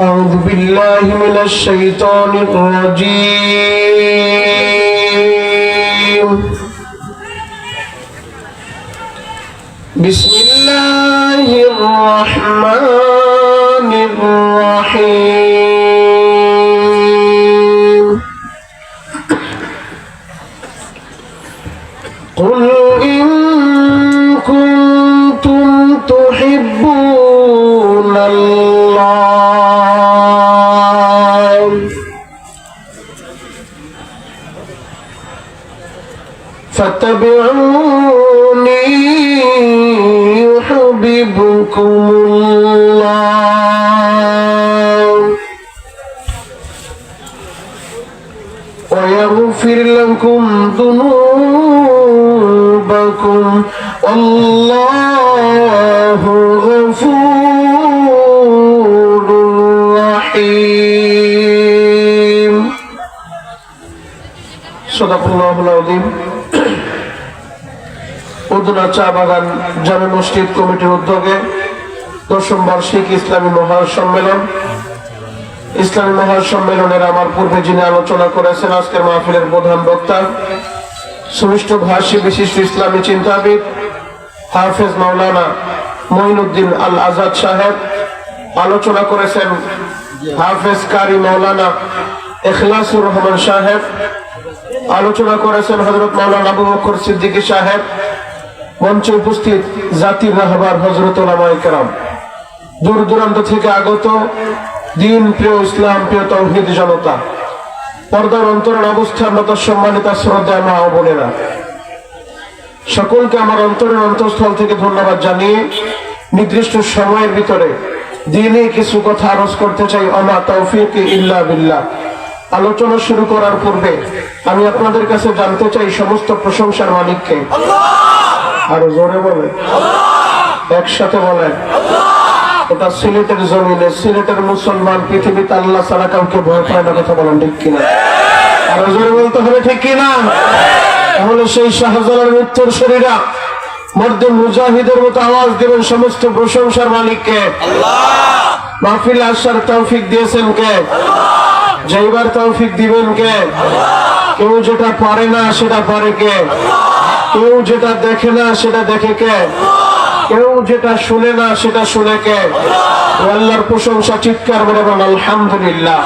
أعوذ بالله من الشيطان الرجيم. بسم الله الرحمن الرحيم. قل يحببكم الله ويغفر لكم ذنوبكم والله غفور رحيم صدق الله العظيم উদনা চা বাগান জামে মসজিদ কমিটির উদ্যোগে দশম বার্ষিক ইসলামী মহাসম্মেলন ইসলামী মহাসম্মেলনের আমার পূর্বে যিনি আলোচনা করেছেন, আজকের মাহফিলের প্রধান বক্তা, সুমিষ্ট ভাষী বিশিষ্ট ইসলামী চিন্তাবিদ, হাফেজ মাওলানা মঈনুদ্দিন আল আজাদ সাহেব, আলোচনা করেছেন হাফেজ কারি মাওলানা এখলাসুর রহমান সাহেব, আলোচনা করেছেন হজরত মাওলানা আবু বকর সিদ্দিকী সাহেব মঞ্চে উপস্থিত জাতির রাহবার হজরত কেরাম। দূর দূরান্ত থেকে আগত দিন প্রিয় ইসলাম, প্রিয় তৌহিদ জনতা। পর্দার অন্তরণ অবস্থার মতো সম্মানিত শ্রদ্ধা মা ও বোনেরা। সকলকে আমার অন্তরের অন্তঃস্থল থেকে ধন্যবাদ জানিয়ে নির্দিষ্ট সময়ের ভিতরে দিনে কিছু কথা আরজ করতে চাই অমা তৌফিক ইল্লা বিল্লাহ। আলোচনা শুরু করার পূর্বে আমি আপনাদের কাছে জানতে চাই সমস্ত প্রশংসার মালিককে। আরও জোরে বলেন। একসাথে বলেন। এটা সিলেটের জমিনে, সিলেটের মুসলমান পৃথিবীতে আল্লাহ ছাড়া কাউকে ভয় পায় না কথা বলেন ঠিক কিনা? আরও জোরে বলতে হবে ঠিক কিনা? তাহলে সেই শাহজালার উত্তর শরীরা মধ্যে মুজাহিদের মতো আওয়াজ দেবেন সমস্ত প্রশংসার মালিককে। মাহফিল আসার তৌফিক দিয়েছেন কে? যাইবার তৌফিক দিবেন কে? কেউ যেটা পারে না সেটা পারে কে? কেউ যেটা দেখে না, সেটা দেখে কে? কেউ যেটা শুনে না, সেটা শুনে কে? আল্লাহর প্রশংসা চিৎকার মেরে বলেন, আলহামদুলিল্লাহ।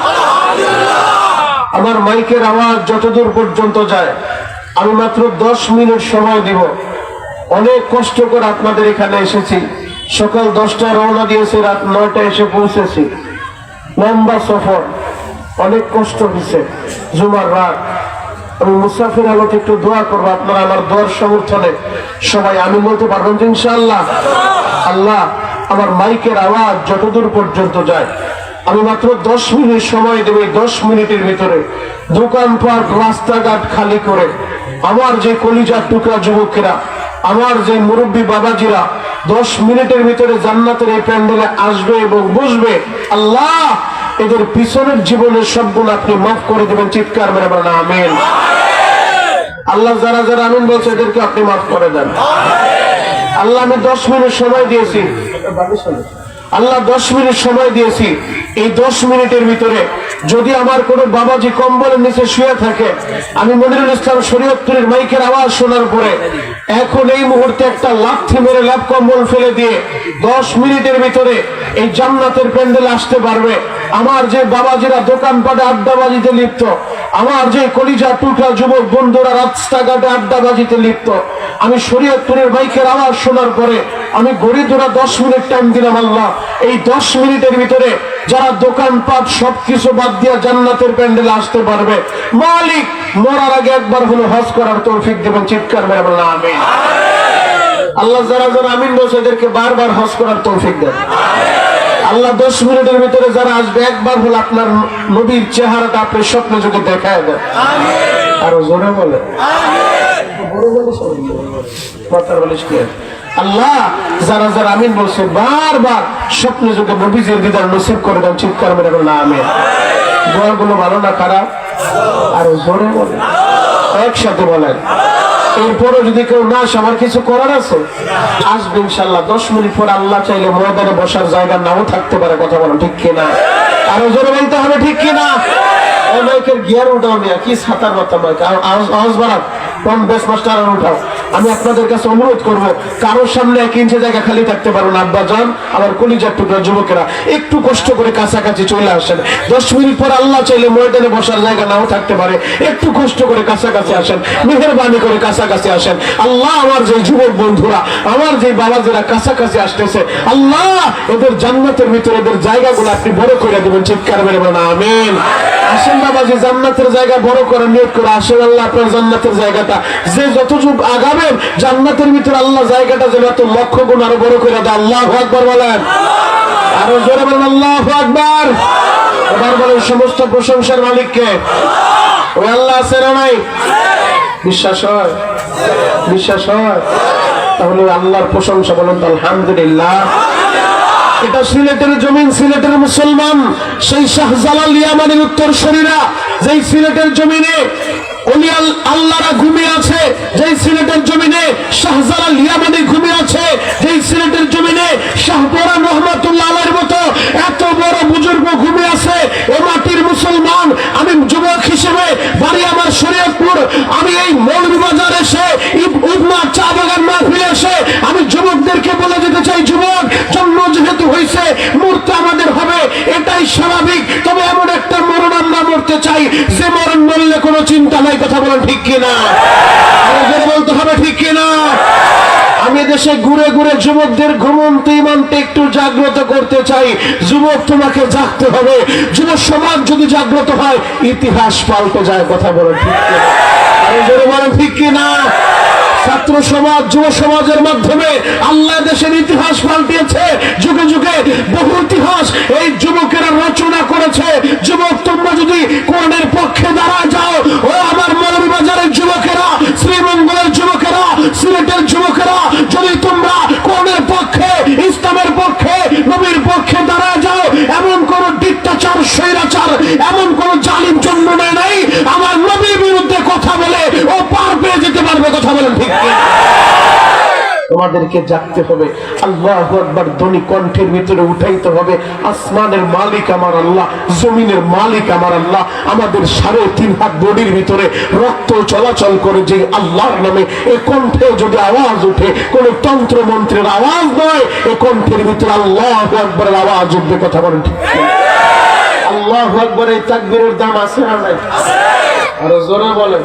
আমার মাইকের আওয়াজ যতদূর পর্যন্ত যায়, আমি মাত্র দশ মিনিট সময় দিব। অনেক কষ্ট করে আপনাদের এখানে এসেছি। সকাল দশটায় রওনা দিয়েছি, রাত নয়টায় এসে পৌঁছেছি। লম্বা সফর, অনেক কষ্ট হয়েছে। জুমার রাত। আমি মুসাফির আলোতে একটু দোয়া করব, আপনারা আমার দোয়ার সমর্থনে। সবাই আমি বলতে পারবেন যে ইনশাআল্লাহ। আল্লাহ আমার মাইকের আওয়াজ যতদূর পর্যন্ত যায়। আমি মাত্র দশ মিনিট সময় দেবো দশ মিনিটের ভিতরে। দোকানপাট রাস্তাঘাট খালি করে। আমার যে কলিজার টুকরা যুবকেরা, আমার যে মুরব্বী বাবাজিরা, দশ মিনিটের ভিতরে জান্নাতের এই প্যান্ডেলে আসবে এবং বসবে। আল্লাহ! এদের পিছনের জীবনের সবগুলো আপনি মাফ করে দেবেন, চিৎকার মেরে বলেন, আমিন। আল্লাহ যারা যারা আমিন বলছে, এদেরকে আপনি মাফ করে দেন। আল্লাহ আমি দশ মিনিট সময় দিয়েছি। আল্লাহ দশ মিনিট সময় দিয়েছি। এই দশ মিনিটের ভিতরে যদি আমার কোনো বাবাজি কম্বলের নিচে শুয়ে থাকে, আমি মনিরুল ইসলাম শরীয়তপুরের মাইকের আওয়াজ শোনার পরে এখন এই মুহূর্তে একটা লাথি মেরে ল্যাপ কম্বল ফেলে দিয়ে দশ মিনিটের ভিতরে এই জান্নাতের প্যান্ডেল আসতে পারবে। আমার যে বাবাজিরা দোকানপাটে আড্ডাবাজিতে লিপ্ত আমার যে কলিজা টুকরা যুবক বন্ধুরা রাস্তাঘাটে আড্ডাবাজিতে লিপ্ত আমি শরীয়তপুরের বাইকের আওয়াজ শোনার পরে আমি গড়ি ধরা দশ মিনিট টাইম দিলাম আল্লাহ। এই দশ মিনিটের ভিতরে যারা দোকানপাট সবকিছু বাদ দিয়া জান্নাতের প্যান্ডেলে আসতে পারবে মালিক মরার আগে একবার হলো হজ করার তৌফিক দেবেন চিৎকার মেরে বললাম আমি আল্লাহ যারা যারা আমিন বসে এদেরকে বারবার হজ করার তৌফিক দেন। আল্লাহ দশ মিনিটের ভিতরে যারা আসবে একবার হলো আপনার নবীর চেহারাটা আপনি স্বপ্নে যুগে দেখায় দেন। আরও জোরে বলে? আল্লাহ যারা যারা আমিন বলছে বারবার স্বপ্নে যুগে নবীজের দিদার নসিব করে দেন চিৎকার মেরে বলেন আমিন। দোয়াগুলো ভালো না খারাপ? আরও জোরে বলে একসাথে বলেন। এরপরে যদি কেউ না আসে, আমার কিছু করার আছে? আসবে ইনশাল্লাহ। দশ মিনিট পর আল্লাহ চাইলে ময়দানে বসার জায়গা নাও থাকতে পারে, কথা বলো, ঠিক কিনা? আরও জোরে বলতে হবে, ঠিক কিনা? গিয়ার উঠাও কি সাতার মাথা আওয়াজ বাড়াও। মাস্টার উঠাও। আমি আপনাদের কাছে অনুরোধ করব, কারোর সামনে এক ইঞ্চি জায়গা খালি থাকতে আব্বা যান আমার কলিজার টুকরা যুবকেরা। একটু কষ্ট করে কাছাকাছি চলে আসেন। দশ মিনিট পর আল্লাহ চাইলে ময়দানে বসার জায়গা নাও থাকতে পারে। একটু কষ্ট করে কাছাকাছি আসেন, মেহরবানি করে কাছাকাছি আসেন। আল্লাহ আমার যে যুবক বন্ধুরা, আমার যে বাবা যারা কাছাকাছি আসতেছে, আল্লাহ এদের জান্নাতের ভিতরে এদের জায়গাগুলো আপনি বড় করে দেবেন, চিৎকার মেরে বলেন, আমিন। আসেন বাবা যে জান্নাতের জায়গা বড় করে নিয়োগ করে আসেন, আল্লাহ আপনার জান্নাতের জায়গাটা যে যত যুগ আগাবেন জান্নাতের ভিতরে আল্লাহ জায়গাটা যেন এত লক্ষ গুণ আরও বড় করে দেয়। আল্লাহ আকবর বলেন। আরও জোরে বলেন, আল্লাহ আকবর। এবার বলেন সমস্ত প্রশংসার মালিককে। ওই আল্লাহ আছে না নাই? বিশ্বাস হয়? বিশ্বাস হয়? তাহলে আল্লাহর প্রশংসা বলেন আলহামদুলিল্লাহ। এটা সিলেটের জমিন, সিলেটের মুসলমান। সেই শাহজালাল ইয়ামানের উত্তর শরীরা যেই সিলেটের জমিনে অলিয়াল আল্লাহরা ঘুমিয়ে আছে, যেই সিলেটের জমিনে শাহজালাল ইয়ামানি ঘুমিয়ে আছে, যেই সিলেটের জমিনে শাহপরান রহমতুল্লাহ আলাইহির মতো এত বড় বুজুর্গ ঘুমিয়ে আছে ও মাটির মুসলমান, আমি যুবক হিসেবে বাড়ি আমার শরীয়তপুর, আমি এই মৌলভীবাজার এসে ইবনা চা বাগান মাহফিলে এসে, আমি যুবকদেরকে বলে যেতে চাই, যুবক, জন্ম যেহেতু হয়েছে মরতে আমাদের হবে, এটাই স্বাভাবিক, তবে এমন একটা মরণ আমরা মরতে চাই, যে মরণ চিন্তা নাই, কথা বলেন ঠিক কিনা বলতে হবে ঠিক কিনা আমি দেশে ঘুরে ঘুরে যুবকদের ঘুমন্ত ইমানকে একটু জাগ্রত করতে চাই। যুবক তোমাকে জাগতে হবে। যুব সমাজ যদি জাগ্রত হয়, ইতিহাস পাল্টে যায়, কথা বলে ঠিক কিনা আমি বলেন ঠিক কিনা ছাত্র সমাজ, যুব সমাজের মাধ্যমে আল্লাহ দেশের ইতিহাস পাল্টিয়েছে। যুগে যুগে বহু ইতিহাস এই যুবকেরা রচনা করেছে। যুবক, তোমরা যদি কোরআনের পক্ষে দাঁড়া যাও, ও আমার মৌলভীবাজারের যুবকেরা, শ্রীমঙ্গলের যুবকেরা, সিলেটের যুবকেরা, যদি তোমরা কোরআনের পক্ষে, ইসলামের পক্ষে, নবীর পক্ষে দাঁড়া যাও, এমন কোন ডিক্টাচার, স্বৈরাচার, এমন কোন জালিম জন্ম নেয় নাই। আমার নবীর বিরুদ্ধে কথা বলে ও পার পেয়ে যেতে পারবে কথা বলেন ঠিক কি? তোমাদেরকে জাগতে হবে। আল্লাহ একবার ধ্বনি কণ্ঠের ভিতরে উঠাইতে হবে। আসমানের মালিক আমার আল্লাহ, জমিনের মালিক আমার আল্লাহ, আমাদের সাড়ে তিন হাত বডির ভিতরে রক্ত চলাচল করে যে আল্লাহর নামে এ কণ্ঠে যদি আওয়াজ উঠে, কোন তন্ত্র মন্ত্রের আওয়াজ নয়, এ কণ্ঠের ভিতরে আল্লাহ একবারের আওয়াজ উঠবে, কথা বলেন ঠিক আল্লাহ একবার এই তাকবীরের দাম আছে না নাই? বলেন।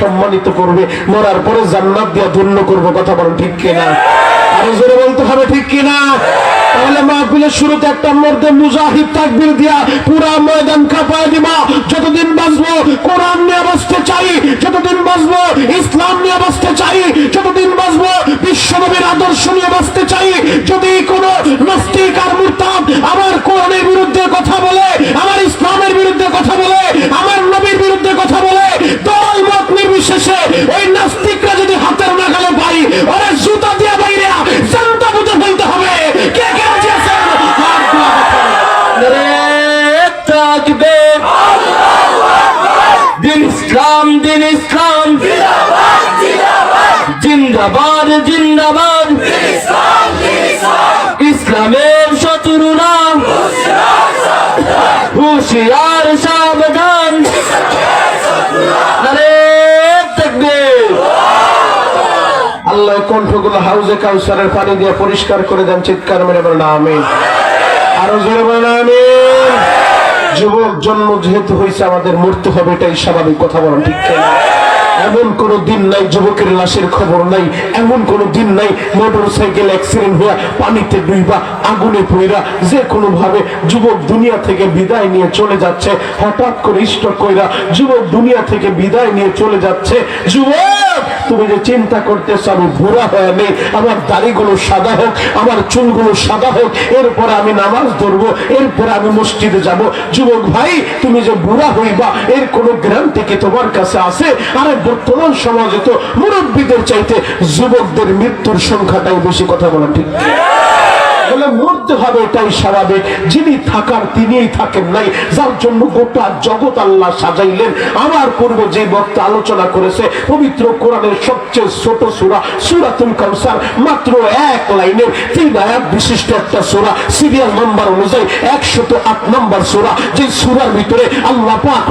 সম্মানিত করবে, মরার পরে জান্নাত দিয়া ধন্য করব, কথা বলো ঠিক কিনা? আরও জোরে বলতে হবে ঠিক কিনা? তাহলে মাহফিলের শুরুতে একটা মধ্যে মুজাহিদ তাকবির দিয়া পুরা ময়দান দিবা। জিন্দাবাদ জিন্দাবাদ। ইসলামের শত্রুরা। হুশিয়ার সাবধান। আল্লাহ কণ্ঠগুলো হাউজে কাউসারের পানি দিয়ে পরিষ্কার করে দেন, চিৎকার মেরে বলেন আমি আরও জোরে বলেন আমি যুবক জন্ম যেহেতু হয়েছে, আমাদের মরতে হবে, এটাই স্বাভাবিক কথা বলেন ঠিক? এমন কোন দিন নাই, যুবকের লাশের খবর নাই। এমন কোন দিন নাই, মোটর সাইকেল অ্যাক্সিডেন্ট হইয়া পানিতে ডুইবা, আগুনে পইরা, যে কোনো ভাবে যুবক দুনিয়া থেকে বিদায় নিয়ে চলে যাচ্ছে, হঠাৎ করে স্টক কইরা, যুবক দুনিয়া থেকে বিদায় নিয়ে চলে যাচ্ছে। যুবক! তুমি যে চিন্তা করতেছো, আমি ভোরা হয়ে আমি আমার দাড়িগুলো সাদা হোক, আমার চুলগুলো সাদা হোক, এরপরে আমি নামাজ ধরবো, এরপরে আমি মসজিদে যাব। যুবক ভাই, তুমি যে বুড়া হইবা, এর কোনো গ্রান্তি কি তোমার কাছে আছে? আর বর্তমান সমাজে তো মুরব্বীদের চাইতে যুবকদের মৃত্যুর সংখ্যাটাই বেশি কথা বলা ঠিক। বলে, মরতে হবে, এটাই স্বাভাবিক। যিনি থাকার তিনিই থাকেন নাই। যার জন্য গোটা জগৎ আল্লাহ সাজাইলেন। আমার পূর্বে যে বক্তা আলোচনা করেছে, পবিত্র কোরআনের সবচেয়ে ছোট সুরা, সুরাতুল কাউসার, মাত্র এক লাইনের তিন আয়াত বিশিষ্ট একটা সুরা, সিরিয়াল নাম্বার অনুযায়ী একশত আট নাম্বার সুরা, যে সুরার ভিতরে আল্লাহ পাক